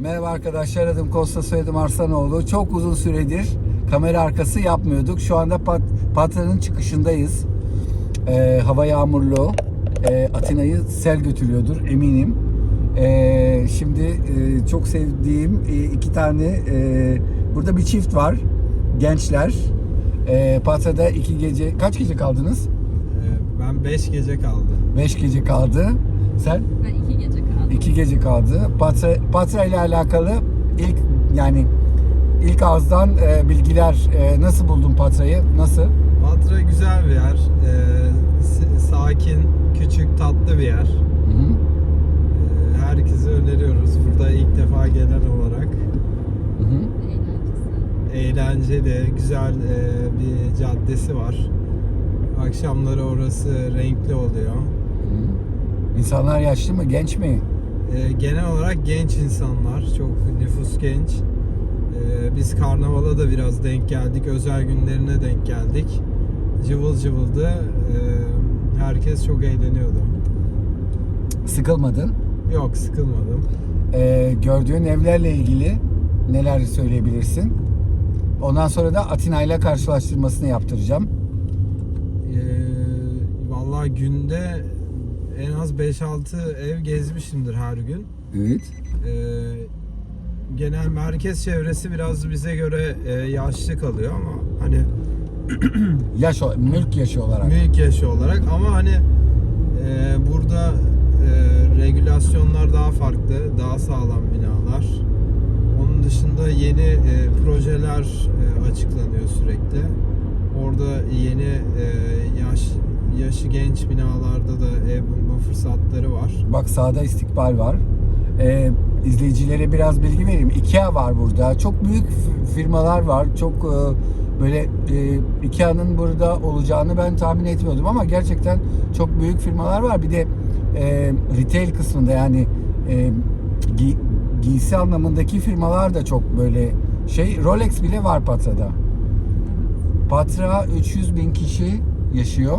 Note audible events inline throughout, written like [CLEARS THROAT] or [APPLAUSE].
Merhaba arkadaşlar adım Kosta soyadım Arslanoğlu. Çok uzun süredir kamera arkası yapmıyorduk. Şu anda Pat Patra'nın çıkışındayız. Ee, hava yağmurlu. Ee, Atina'yı sel götürüyordur eminim. Ee, şimdi e, çok sevdiğim e, iki tane e, burada bir çift var. Gençler. Ee, Patra'da iki gece kaç gece kaldınız? Ee, Ben 5 gece kaldım. Beş gece kaldı. Sen? Ben iki gece. İki gece kaldı. Patra, Patra ile alakalı ilk yani ilk ağızdan e, bilgiler e, nasıl buldun Patra'yı? Nasıl? Patra güzel bir yer. S- sakin, küçük, tatlı bir yer. Hı hı. Ee, herkese öneriyoruz. Burada ilk defa gelen olarak. Hı hı. Eğlenceli, güzel e, bir caddesi var. Akşamları orası renkli oluyor. Hı. İnsanlar yaşlı mı, genç mi? Ee, genel olarak genç insanlar. Çok nüfus genç. Ee, biz karnavala da biraz denk geldik. Özel günlerine denk geldik. Cıvıl cıvıldı. Ee, herkes çok eğleniyordu. Sıkılmadın? Yok sıkılmadım. E, gördüğün evlerle ilgili neler söyleyebilirsin? Ondan sonra da Atina ile karşılaştırmasını yaptıracağım. Ee, vallahi günde en az 5-6 ev gezmişimdir her gün. Evet. Ee, genel merkez çevresi biraz bize göre e, yaşlı kalıyor ama hani [CLEARS THROAT] Yaş, o- mülk yaşı olarak. mülk yaşı olarak ama hani e, burada e, regülasyonlar daha farklı, daha sağlam binalar. Onun dışında yeni e, projeler e, açıklanıyor sürekli. Orada yeni e, yaş yaşı genç binalarda da ev bulma fırsatları var. Bak sağda istikbal var. Ee, izleyicilere biraz bilgi vereyim. Ikea var burada. Çok büyük firmalar var. Çok e, böyle e, Ikea'nın burada olacağını ben tahmin etmiyordum ama gerçekten çok büyük firmalar var. Bir de e, retail kısmında yani e, gi- giysi anlamındaki firmalar da çok böyle şey. Rolex bile var Patra'da. Patra 300 bin kişi yaşıyor.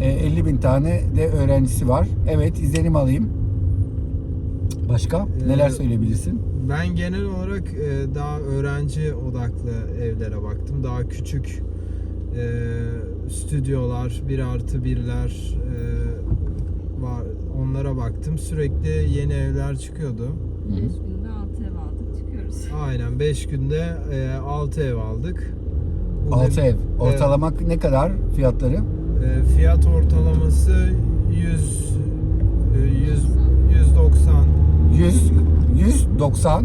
E, 50 bin tane de öğrencisi var. Evet izlenim alayım. Başka neler Ee, söyleyebilirsin? Ben genel olarak e, daha öğrenci odaklı evlere baktım. Daha küçük e, stüdyolar, bir artı birler e, var. Onlara baktım. Sürekli yeni evler çıkıyordu. Beş günde altı ev aldık çıkıyoruz. Aynen 5 günde 6 ev aldık. Bu 6 da- ev. Ortalama ne kadar fiyatları? E, fiyat ortalaması 100 e, 100 190 100 190.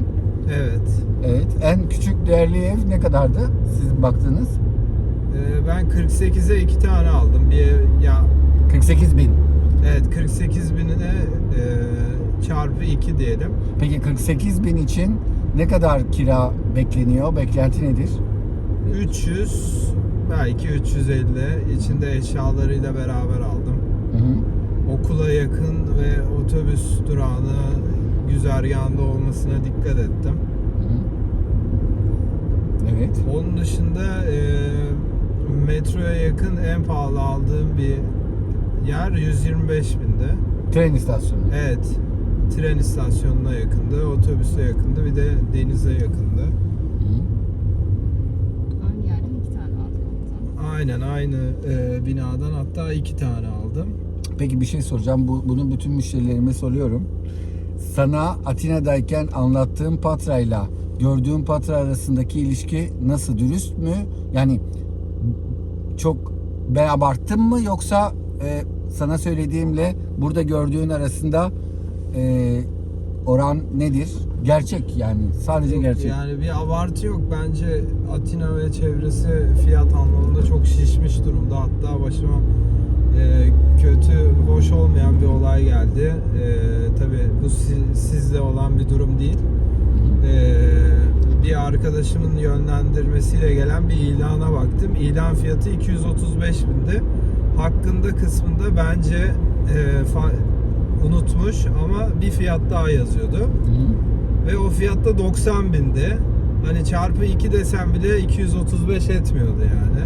evet. Evet. En küçük değerli ev ne kadardı? Siz baktınız. E, ben 48'e 2 tane aldım. Bir ya 48 bin. Evet 48 binine e, çarpı 2 diyelim. Peki 48 bin için ne kadar kira bekleniyor? Beklenti nedir? 300 belki 350 içinde eşyalarıyla beraber aldım. Hı hı. Okula yakın ve otobüs durağına güzergahında olmasına dikkat ettim. Hı hı. Evet. Onun dışında e, metroya yakın en pahalı aldığım bir yer 125 binde. Tren istasyonu. Evet tren istasyonuna yakındı, otobüse yakındı bir de denize yakındı. Hı hı. Aynı yerden iki tane aldık hatta. Aynen aynı e, binadan hatta iki tane aldım. Peki bir şey soracağım. Bu, bunu bütün müşterilerime soruyorum. Sana Atina'dayken anlattığım Patra'yla gördüğüm Patra arasındaki ilişki nasıl? Dürüst mü? Yani çok ben abarttım mı yoksa e, sana söylediğimle burada gördüğün arasında e, oran nedir? Gerçek yani. Sadece gerçek. Yani bir abartı yok bence Atina ve çevresi fiyat anlamında çok şişmiş durumda. Hatta başıma e, kötü, hoş olmayan bir olay geldi. E, Tabii bu si- sizle olan bir durum değil. E, bir arkadaşımın yönlendirmesiyle gelen bir ilana baktım. İlan fiyatı 235 bindi. Hakkında kısmında bence e, unutmuş ama bir fiyat daha yazıyordu. Hı. Ve o fiyatta 90 bindi. Hani çarpı 2 desem bile 235 etmiyordu yani.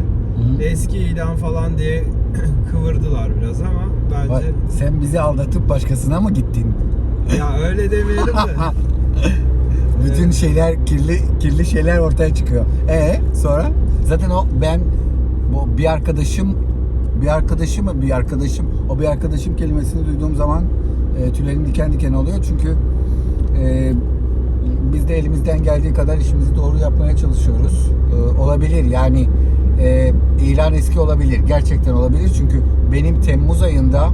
Hı. Eski ilan falan diye [CLEARS THROAT] kıvırdılar biraz ama Bak, bence sen bizi aldatıp başkasına mı gittin? ya öyle demeyelim de [LAUGHS] bütün şeyler kirli kirli şeyler ortaya çıkıyor. E sonra zaten o ben bu bir arkadaşım bir arkadaşım mı bir arkadaşım o bir arkadaşım kelimesini duyduğum zaman e, tüylerim diken diken oluyor çünkü e, biz de elimizden geldiği kadar işimizi doğru yapmaya çalışıyoruz. E, olabilir yani e, ilan eski olabilir gerçekten olabilir çünkü benim Temmuz ayında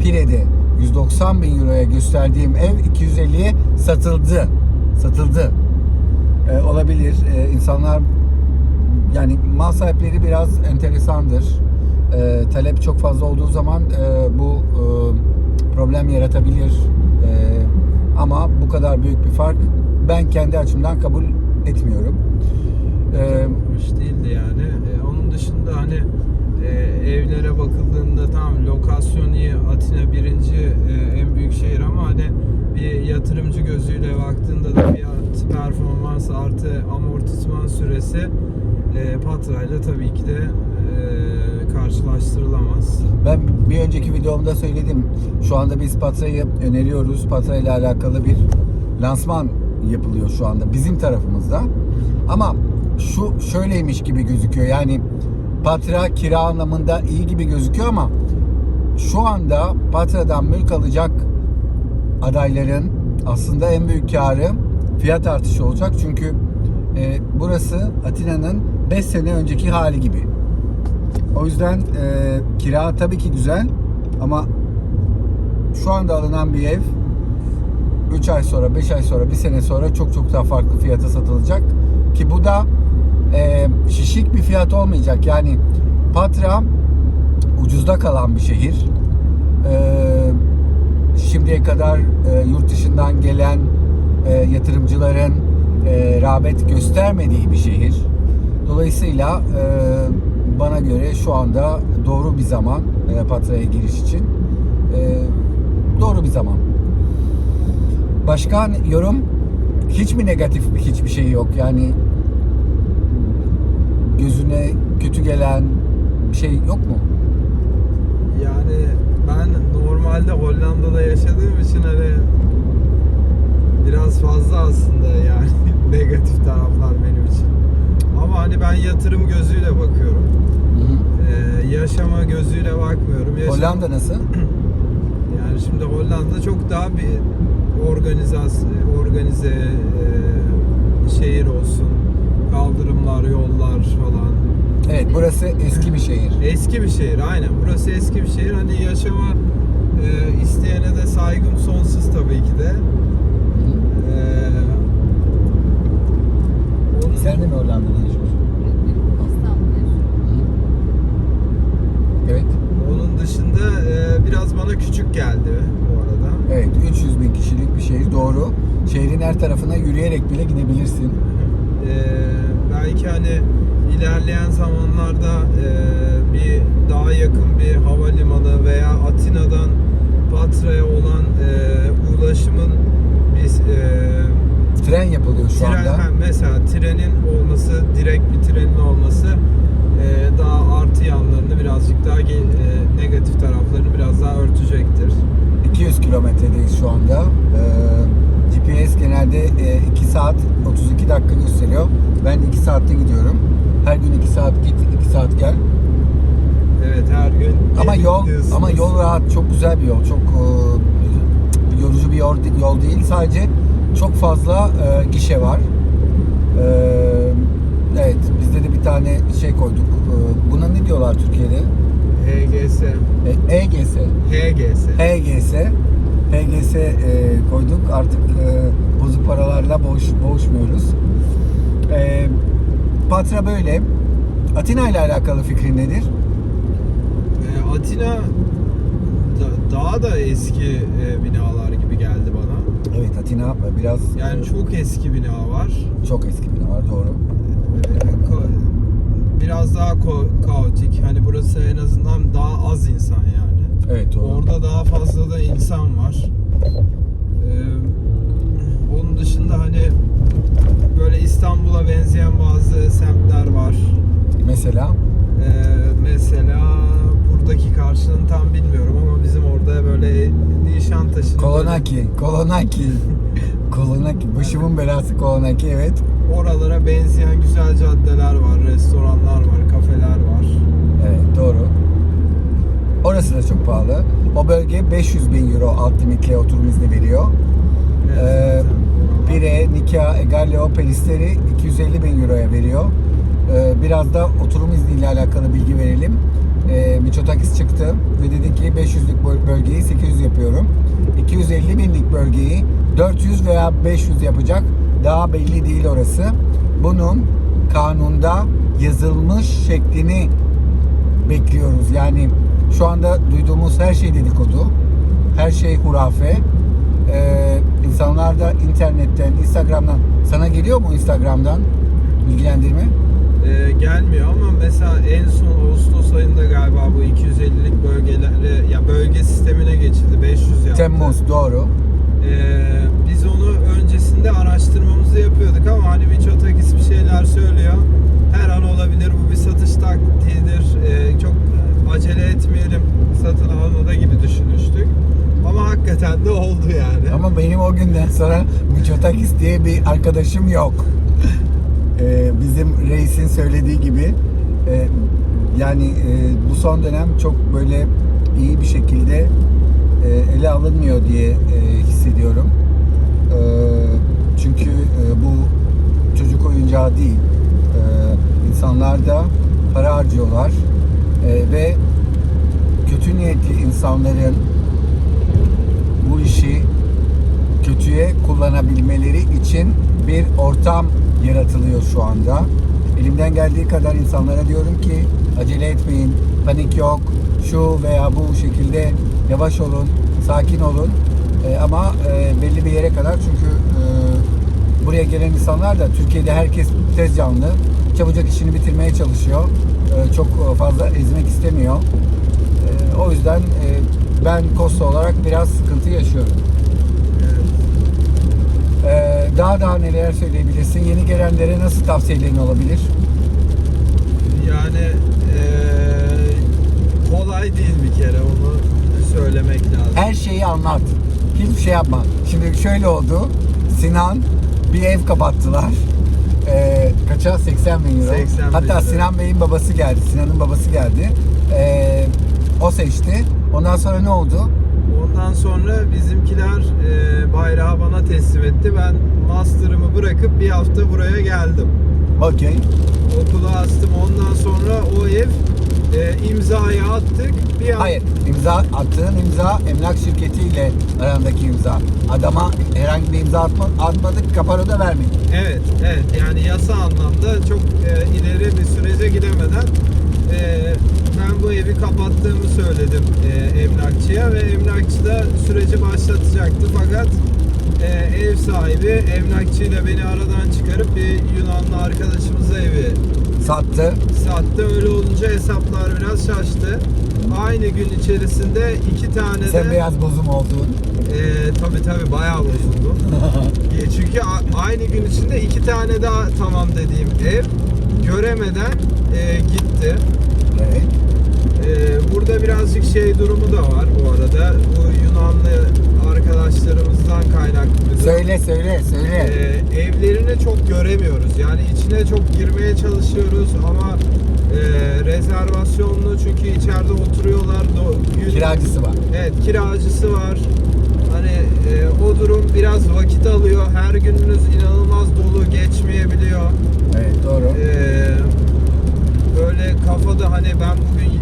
Pire'de 190 bin euroya gösterdiğim ev 250'ye satıldı. Satıldı. E, olabilir. E, insanlar yani mal sahipleri biraz enteresandır. E, talep çok fazla olduğu zaman e, bu e, problem yaratabilir. E, ama bu kadar büyük bir fark ben kendi açımdan kabul etmiyorum. E, Hoş değildi yani. E, onun dışında hani e, evlere bakıldığında tamam lokasyon iyi Atina birinci e, en büyük şehir ama hani bir yatırımcı gözüyle baktığında da fiyat performans artı amortisman süresi e, Patra ile tabii ki de e, karşılaştırılamaz. Ben bir önceki videomda söyledim. Şu anda biz Patra'yı öneriyoruz. Patra ile alakalı bir lansman yapılıyor şu anda bizim tarafımızda. Ama şu şöyleymiş gibi gözüküyor. Yani Patra kira anlamında iyi gibi gözüküyor ama şu anda Patra'dan mülk alacak adayların aslında en büyük karı fiyat artışı olacak. Çünkü e, burası Atina'nın 5 sene önceki hali gibi. O yüzden e, kira tabii ki güzel ama şu anda alınan bir ev 3 ay sonra, 5 ay sonra, 1 sene sonra çok çok daha farklı fiyata satılacak. Ki bu da e, şişik bir fiyat olmayacak. Yani Patra ucuzda kalan bir şehir. E, şimdiye kadar e, yurt dışından gelen e, yatırımcıların e, rağbet göstermediği bir şehir. Dolayısıyla e, bana göre şu anda doğru bir zaman e, Patra'ya giriş için. E, doğru bir zaman. Başka yorum? Hiç mi negatif hiçbir şey yok? Yani gözüne kötü gelen bir şey yok mu? Yani ben normalde Hollanda'da yaşadığım için hani biraz fazla aslında yani [LAUGHS] negatif taraflar benim için. Ama hani ben yatırım gözüyle bakıyorum. Ee, yaşama gözüyle bakmıyorum. Yaşam- Hollanda nasıl? [CLEARS THROAT] Yani şimdi Hollanda çok daha bir organizasyon, organize e, şehir olsun. Kaldırımlar, yollar falan. Evet burası eski bir şehir. Eski bir şehir aynen. Burası eski bir şehir. Hani yaşama e, isteyene de saygım sonsuz tabii ki de. E, onun- Sen de mi Hollanda'da yaşıyorsun? Evet. Onun dışında e, biraz bana küçük geldi bu arada. Evet 300 bin kişilik bir şehir doğru. Şehrin her tarafına yürüyerek bile gidebilirsin. Ee, belki hani ilerleyen zamanlarda e, bir daha yakın bir havalimanı veya Atina'dan Patra'ya olan e, ulaşımın bir e, Tren yapılıyor şu tren, anda. mesela trenin olması, direkt bir trenin olması e, daha artı yanlarını birazcık daha e, negatif taraflarını biraz daha örtecektir. 200 kilometredeyiz şu anda. GPS genelde 2 saat 32 dakika gösteriyor. Ben 2 saatte gidiyorum. Her gün 2 saat git, 2 saat gel. Evet her gün Ama yol ama yol rahat, çok güzel bir yol. Çok e, yorucu bir yol, yol değil. Sadece çok fazla e, gişe var. E, evet, bizde de bir tane şey koyduk. E, buna ne diyorlar Türkiye'de? HGS, E, EGS. HGS. HGS HGS e, koyduk. Artık e, bozuk paralarla boğuş, boğuşmuyoruz. E, Patra böyle. Atina ile alakalı fikrin nedir? Ee, Atina da- daha da eski e, binalar gibi geldi bana. Evet Atina biraz Yani çok eski bina var. çok eski bina var doğru. Ee, ka- Biraz daha ko- kaotik. Hani burası en azından daha az insan yani. Evet doğru. Orada daha fazla da insan var. Ee, onun dışında hani böyle İstanbul'a benzeyen bazı semtler var. Mesela Ee, mesela buradaki karşılığını tam bilmiyorum ama bizim orada böyle Nişantaşı'nda Kolonaki, Kolonaki. [LAUGHS] Kolonaki, başımın belası Kolonaki evet. Oralara benzeyen güzel caddeler var, restoranlar var, kafeler var. Orası da çok pahalı. O bölge 500 bin euro alt limitle oturum izni veriyor. Evet, Ee. Pire, Nikea, Egaleo, Pelisleri 250 bin euroya veriyor. Ee, biraz da oturum izniyle alakalı bilgi verelim. Ee, Miçotakis çıktı ve dedi ki 500'lük böl- bölgeyi 800 yapıyorum. 250 binlik bölgeyi 400 veya 500 yapacak. Daha belli değil orası. Bunun kanunda yazılmış şeklini bekliyoruz. Yani şu anda duyduğumuz her şey dedikodu. Her şey hurafe. Ee, insanlar da internetten, Instagram'dan sana geliyor mu Instagram'dan bilgilendirme? Ee, gelmiyor ama mesela en son Ağustos ayında galiba bu 250'lik bölgelere ya bölge sistemine geçildi 500 yaptı. Temmuz doğru. Ee, biz onu öncesinde araştırmamızı yapıyorduk ama hani Miçotakis bir şeyler söylüyor. Her an olabilir bu bir satış taktiğidir. Ee, çok acele etmeyelim satın almada gibi düşünmüştük. Ama hakikaten de oldu yani. Ama benim o günden sonra Miçotakis diye bir arkadaşım yok. [LAUGHS] Ee, bizim reisin söylediği gibi e, yani e, bu son dönem çok böyle iyi bir şekilde e, ele alınmıyor diye e, hissediyorum. E, çünkü e, bu çocuk oyuncağı değil. E, insanlar da para harcıyorlar E, ve kötü niyetli insanların bu işi kötüye kullanabilmeleri için bir ortam yaratılıyor şu anda. Elimden geldiği kadar insanlara diyorum ki acele etmeyin, panik yok, şu veya bu şekilde yavaş olun, sakin olun. Ee, ama e, belli bir yere kadar çünkü e, buraya gelen insanlar da Türkiye'de herkes tez canlı, çabucak işini bitirmeye çalışıyor. E, çok fazla ezmek istemiyor. E, o yüzden e, ben Costa olarak biraz sıkıntı yaşıyorum. Ee, daha daha neler söyleyebilirsin? Yeni gelenlere nasıl tavsiyelerin olabilir? Yani eee, kolay değil bir kere onu söylemek lazım. Her şeyi anlat. Hiçbir şey yapma. Şimdi şöyle oldu. Sinan bir ev kapattılar. Kaça? 80 bin euro. 80 bin Hatta euro. Sinan Bey'in babası geldi. Sinan'ın babası geldi. Ee, o seçti. Ondan sonra ne oldu? Ondan sonra bizimkiler eee, bayrağı bana teslim etti. Ben master'ımı bırakıp bir hafta buraya geldim. Okey. Okulu astım. Ondan sonra o ev eee, imzayı attık. Bir hafta Hayır. imza attığın imza emlak şirketiyle arandaki imza. Adama herhangi bir imza atma, atmadık. Kaparo da vermedik. Evet, evet. Yani yasa anlamda çok e, ileri bir sürece gidemeden e, ben bu evi kapattığımı söyledim e, emlakçıya ve emlakçı da süreci başlatacaktı fakat e, ev sahibi emlakçıyla beni aradan çıkarıp bir Yunanlı arkadaşımıza evi Sattı. sattı. Öyle olunca hesaplar biraz şaştı. Aynı gün içerisinde iki tane Sen de biraz bozum oldun. ee, tabii tabii bayağı bozuldum. [LAUGHS] E, Çünkü aynı gün içinde iki tane daha tamam dediğim ev göremeden e, gitti. Evet. E, burada birazcık şey durumu da var bu arada. Bu Yunanlı arkadaşlarımızdan kaynaklı. Söyle söyle söyle. E, evlerini çok göremiyoruz. Yani içine çok girmeye çalışıyoruz ama e, rezervasyonlu çünkü içeride oturuyorlar. Do- gün- Kiracısı var. Evet kiracısı var. Hani e, o durum biraz vakit alıyor. Her gününüz inanılmaz dolu geçmeyebiliyor. Evet doğru. E, böyle kafada hani ben bugün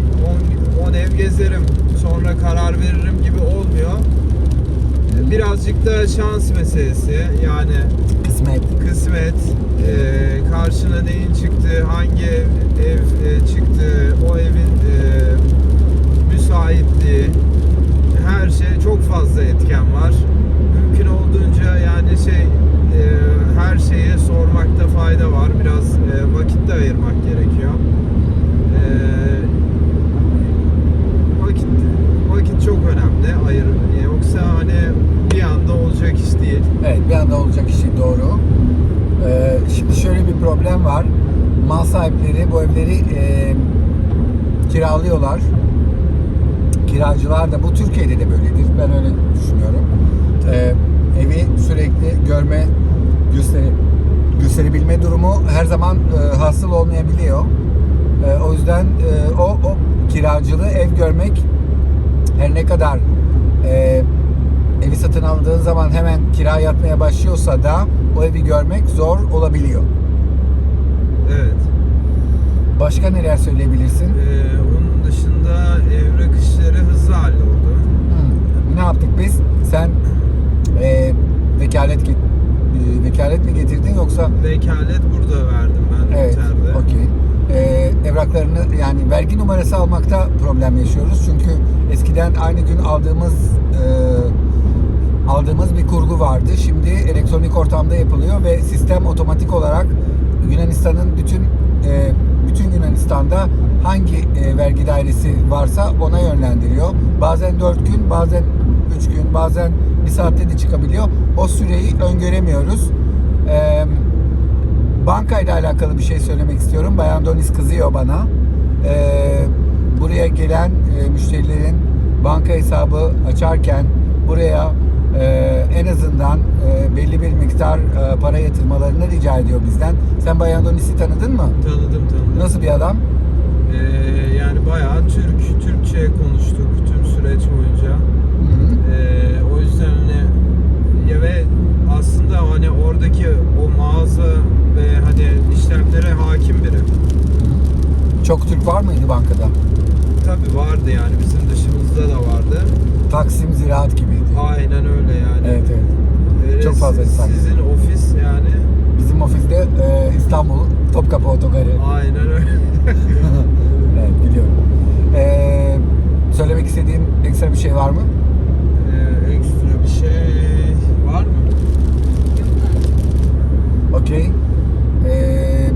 10 ev gezerim sonra karar veririm gibi olmuyor. Birazcık da şans meselesi. Yani Kısmet. kısmet, e, karşına neyin çıktı, hangi ev, ev e, çıktı, o evin e, müsaitliği, her şey çok fazla etken var. Mümkün olduğunca yani şey e, her şeye sormakta fayda var. Biraz e, vakit de ayırmak gerekiyor. E, vakit vakit çok önemli. Ayır. Yoksa hani bir anda olacak iş değil. Evet bir anda olacak işi doğru. Ee, şimdi şöyle bir problem var. Mal sahipleri bu evleri e, kiralıyorlar. Kiracılar da bu Türkiye'de de böyledir. Ben öyle düşünüyorum. Ee, evi sürekli görme gösteri gösterebilme durumu her zaman e, hasıl olmayabiliyor. E, o yüzden e, o, o kiracılığı ev görmek her ne kadar e, evi satın aldığın zaman hemen kira yatmaya başlıyorsa da o evi görmek zor olabiliyor. Evet. Başka neler söyleyebilirsin? Ee, onun dışında evrak işleri hızlı halloldu. Ne yaptık biz? Sen e, vekalet get- e, vekalet mi getirdin yoksa Vekalet burada verdim ben Evet, noterde. okey. Ee, evraklarını yani vergi numarası almakta problem yaşıyoruz. Çünkü eskiden aynı gün aldığımız e, aldığımız bir kurgu vardı. Şimdi elektronik ortamda yapılıyor ve sistem otomatik olarak Yunanistan'ın bütün e, bütün Yunanistan'da hangi e, vergi dairesi varsa ona yönlendiriyor. Bazen 4 gün, bazen 3 gün, bazen bir saatte de çıkabiliyor. O süreyi öngöremiyoruz. Eee bankayla alakalı bir şey söylemek istiyorum. Bayan Donis kızıyor bana. Ee, buraya gelen e, müşterilerin banka hesabı açarken buraya e, en azından e, belli bir miktar e, para yatırmalarını rica ediyor bizden. Sen Bayan Donis'i tanıdın mı? Tanıdım tanıdım. Nasıl bir adam? Ee, yani bayağı Türk, Türkçe konuştuk tüm süreç boyunca. Ee, o yüzden hani ya ve aslında hani oradaki o mağaza ve hani işlemlere hakim biri. Çok Türk var mıydı bankada? Tabi vardı yani bizim dışımızda da vardı. Taksim Ziraat gibiydi. Aynen öyle yani. Evet evet. Ee, Çok fazla insan. Sizin ofis yani Bizim ofiste e, İstanbul Topkapı Otogarı. aynen öyle. [LAUGHS] evet biliyorum. Ee, söylemek istediğin ekstra bir şey var mı? Ee, ekstra bir şey var mı? Yok da. Okey. Ee,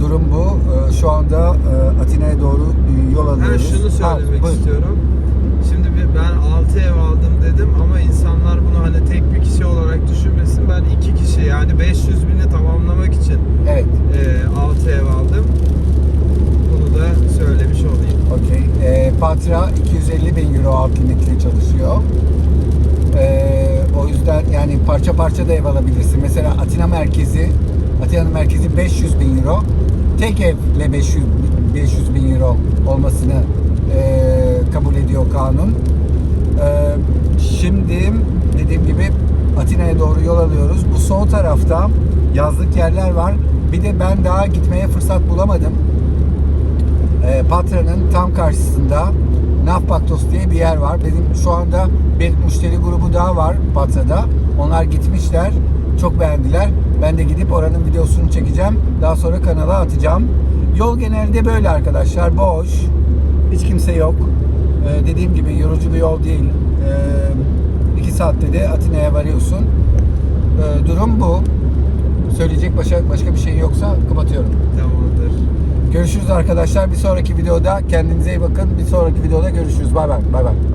durum bu. Ee, şu anda e, Atina'ya doğru e, yol Ben alıyoruz. şunu söylemek Ha, istiyorum. Şimdi ben 6 ev aldım dedim ama insanlar bunu hani tek bir kişi olarak düşünmesin. Ben iki kişi yani 500 bini tamamlamak için Evet. e, 6 ev aldım. Bunu da söylemiş olayım. Okey. Ee, Patra 250 bin euro alt limitli çalışıyor. Ee, o yüzden yani parça parça da ev alabilirsin. Mesela Atina merkezi Atina'nın merkezi 500 bin euro. Tek evle 500 500 bin euro olmasını e, kabul ediyor kanun. Ee, şimdi dediğim gibi Atina'ya doğru yol alıyoruz. Bu sol tarafta yazlık yerler var. Bir de ben daha gitmeye fırsat bulamadım. E, Patra'nın tam karşısında Nafpaktos diye bir yer var. Benim şu anda bir müşteri grubu daha var Patra'da. Onlar gitmişler. Çok beğendiler. Ben de gidip oranın videosunu çekeceğim. Daha sonra kanala atacağım. Yol genelde böyle arkadaşlar. Boş. Hiç kimse yok. E, dediğim gibi yorucu bir yol değil. E, iki saatte de Atina'ya varıyorsun. E, durum bu. Söyleyecek başka, başka bir şey yoksa kapatıyorum. Görüşürüz arkadaşlar. Bir sonraki videoda kendinize iyi bakın. Bir sonraki videoda görüşürüz. Bay bay. Bay bay.